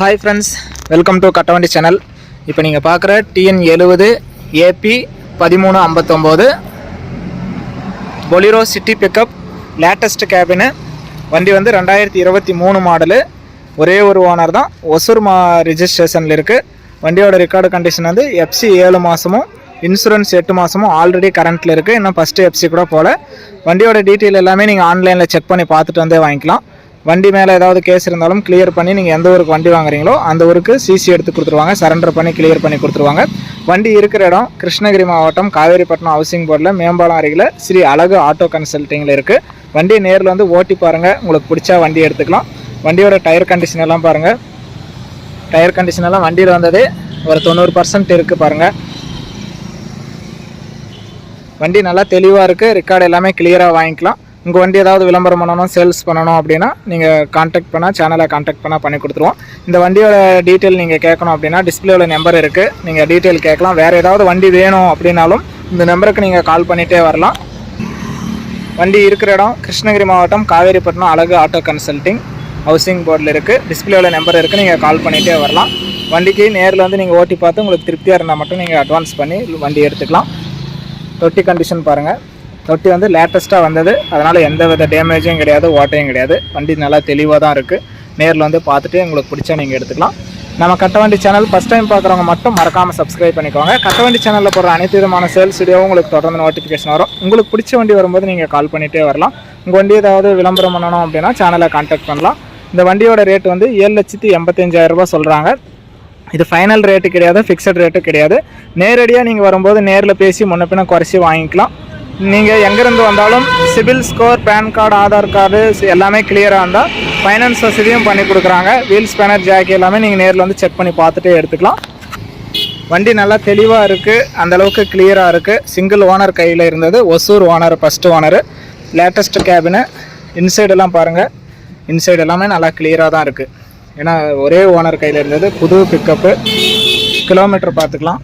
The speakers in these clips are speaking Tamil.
Hi friends welcome to Kattavandi channel இப்போ நீங்கள் பார்க்குற டிஎன் எழுபது ஏபி பதிமூணு ஐம்பத்தொம்போது. Bolero city pickup latest cabin வண்டி வந்து ரெண்டாயிரத்தி இருபத்தி மூணு மாடலு ஒரே ஒரு ஓனர் தான் ஒசூர் மா ரிஜிஸ்ட்ரேஷனில் இருக்குது வண்டியோட ரெக்கார்டு கண்டிஷன் வந்து எஃப்சி ஏழு மாதமும் இன்சூரன்ஸ் எட்டு மாதமும் ஆல்ரெடி கரண்ட்டில் இருக்குது இன்னும் ஃபஸ்ட்டு எஃப்சி கூட போகல வண்டியோட டீட்டெயில் எல்லாமே நீங்கள் ஆன்லைனில் செக் பண்ணி பார்த்துட்டு வந்தே வாங்கிக்கலாம். வண்டி மேலே ஏதாவது கேஸ் இருந்தாலும் கிளியர் பண்ணி நீங்கள் எந்த ஊருக்கு வண்டி வாங்குறீங்களோ அந்த ஊருக்கு சிசி எடுத்து கொடுத்துருவாங்க. சரண்டர் பண்ணி கிளியர் பண்ணி கொடுத்துருவாங்க. வண்டி இருக்கிற இடம் கிருஷ்ணகிரி மாவட்டம் காவேரிப்பட்டினம் ஹவுசிங் போர்டில் மேம்பாலம் அருகில் ஸ்ரீ அழகு ஆட்டோ கன்சல்ட்டிங்கில் இருக்குது வண்டியை நேரில் வந்து ஓட்டி பாருங்கள் உங்களுக்கு பிடிச்சா வண்டி எடுத்துக்கலாம். வண்டியோட டயர் கண்டிஷன் எல்லாம் பாருங்கள் டயர் கண்டிஷன் எல்லாம் வண்டியில் வந்தது ஒரு தொண்ணூறு பர்சன்ட் இருக்குது பாருங்கள் வண்டி நல்லா தெளிவாக இருக்குது ரெக்கார்டு எல்லாமே கிளியராக வாங்கிக்கலாம். உங்கள் வண்டி ஏதாவது விளம்பரம் பண்ணணும் சேல்ஸ் பண்ணணும் அப்படின்னா நீங்கள் காண்டாக்ட் பண்ணால் சேனலை காண்டாக்ட் பண்ணால் பண்ணி கொடுத்துருவோம். இந்த வண்டியோட டீட்டெயில் நீங்கள் கேட்கணும் அப்படின்னா டிஸ்பிளேவில் நம்பர் இருக்குது நீங்கள் டீட்டெயில் கேட்கலாம். வேறு ஏதாவது வண்டி வேணும் அப்படின்னாலும் இந்த நம்பருக்கு நீங்கள் கால் பண்ணிகிட்டே வரலாம். வண்டி இருக்கிற இடம் கிருஷ்ணகிரி மாவட்டம் காவேரிப்பட்டினம் அழகு ஆட்டோ கன்சல்ட்டிங் ஹவுசிங் போர்டில் இருக்குது டிஸ்பிளேவில் நம்பர் இருக்குது நீங்கள் கால் பண்ணிகிட்டே வரலாம். வண்டிக்கு நேரில் வந்து நீங்கள் ஓட்டி பார்த்து உங்களுக்கு திருப்தியாக இருந்தால் மட்டும் நீங்கள் அட்வான்ஸ் பண்ணி வண்டி எடுத்துக்கலாம். தொட்டி கண்டிஷன் பாருங்கள் தொட்டி வந்து லேட்டஸ்ட்டாக வந்தது. அதனால் எந்த வித டேமேஜும் கிடையாது ஓட்டையும் கிடையாது. வண்டி நல்லா தெளிவாக தான் இருக்குது நேரில் வந்து பார்த்துட்டு உங்களுக்கு பிடிச்சா நீங்கள் எடுத்துக்கலாம். நம்ம கட்டவண்டி சேனல் ஃபஸ்ட் டைம் பார்க்குறவங்க மட்டும் மறக்காமல் சப்ஸ்கிரைப் பண்ணிக்கோங்க. கட்டவண்டி சேனலில் போடுற அனைத்து விதமான சேல்ஸ் வீடியோவும் உங்களுக்கு தொடர்ந்து நோட்டிஃபிகேஷன் வரும். உங்களுக்கு பிடிச்ச வண்டி வரும்போது நீங்கள் கால் பண்ணிகிட்டே வரலாம். உங்கள் வண்டி ஏதாவது விளம்பரம் பண்ணணும் அப்படின்னா சேனலை கான்டாக்ட் பண்ணலாம். இந்த வண்டியோட ரேட் வந்து ஏழு லட்சத்தி எண்பத்தஞ்சாயிரரூபா சொல்கிறாங்க இது ஃபைனல் ரேட்டு கிடையாது ஃபிக்ஸட் ரேட்டு கிடையாது. நேரடியாக நீங்கள் வரும்போது நேரில் பேசி முன்ன பின்ன குறைச்சி வாங்கிக்கலாம். நீங்கள் எங்கேருந்து வந்தாலும் CIBIL score PAN card Aadhaar card எல்லாமே கிளியராக இருந்தால் ஃபைனான்ஸ் வசதியும் பண்ணி கொடுக்குறாங்க. வீல் ஸ்பேனர் ஜாக்கி எல்லாமே நீங்கள் நேரில் வந்து செக் பண்ணி பார்த்துட்டே எடுத்துக்கலாம். வண்டி நல்லா தெளிவாக இருக்குது அந்தளவுக்கு கிளியராக இருக்குது சிங்கிள் ஓனர் கையில் இருந்தது. Hosur owner first owner latest cabin இன்சைடெல்லாம் பாருங்கள் இன்சைடு எல்லாமே நல்லா கிளியராக தான் இருக்குது ஏன்னா ஒரே ஓனர் கையில் இருந்தது. புது பிக்கப்பு கிலோமீட்டர் பார்த்துக்கலாம்.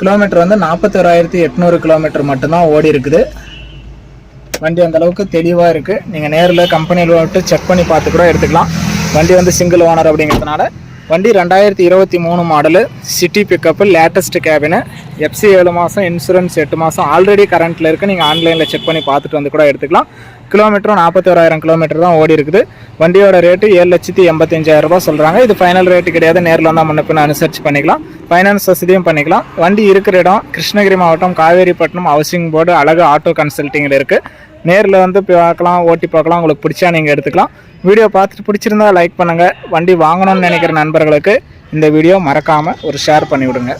கிலோமீட்டர் வந்து நாற்பத்தோராயிரத்தி எட்நூறு கிலோமீட்டர் மட்டும்தான் ஓடி இருக்குது. வண்டி அந்தளவுக்கு தெளிவாக இருக்குது நீங்கள் நேரில் கம்பெனியில் விட்டு செக் பண்ணி பார்த்து கூட எடுத்துக்கலாம். வண்டி வந்து சிங்கிள் ஓனர் அப்படிங்கிறதுனால வண்டி ரெண்டாயிரத்தி இருபத்தி மூணு model city pickup latest cabin FC ஏழு மாதம் இன்சூரன்ஸ் எட்டு மாதம் ஆல்ரெடி கரண்ட்டில் இருக்குது நீங்கள் ஆன்லைனில் செக் பண்ணி பார்த்துட்டு வந்து கூட எடுத்துக்கலாம். கிலோமீட்டரும் நாற்பத்தோராயிரம் கிலோமீட்டர் தான் ஓடி இருக்குது. வண்டியோட ரேட்டு ஏழு லட்சத்தி எண்பத்தஞ்சாயிரம் ரூபாய் சொல்கிறாங்க இது ஃபைனல் ரேட்டு கிடையாது. நேரில் வந்தால் முன்னப்பின் அனுசரிச்சு பண்ணிக்கலாம். ஃபைனான்ஸ் வசதியும் பண்ணிக்கலாம். வண்டி இருக்கிற இடம் கிருஷ்ணகிரி மாவட்டம் Kaveripattinam housing board Azhagu auto கன்சல்ட்டிங்கில் இருக்குது நேரில் வந்து பார்க்கலாம் ஓட்டி பார்க்கலாம். உங்களுக்கு பிடிச்சா நீங்கள் எடுத்துக்கலாம். வீடியோ பார்த்துட்டு பிடிச்சிருந்தா லைக் பண்ணுங்கள் வண்டி வாங்கணும்னு நினைக்கிற நண்பர்களுக்கு இந்த வீடியோ மறக்காமல் ஒரு ஷேர் பண்ணிவிடுங்க.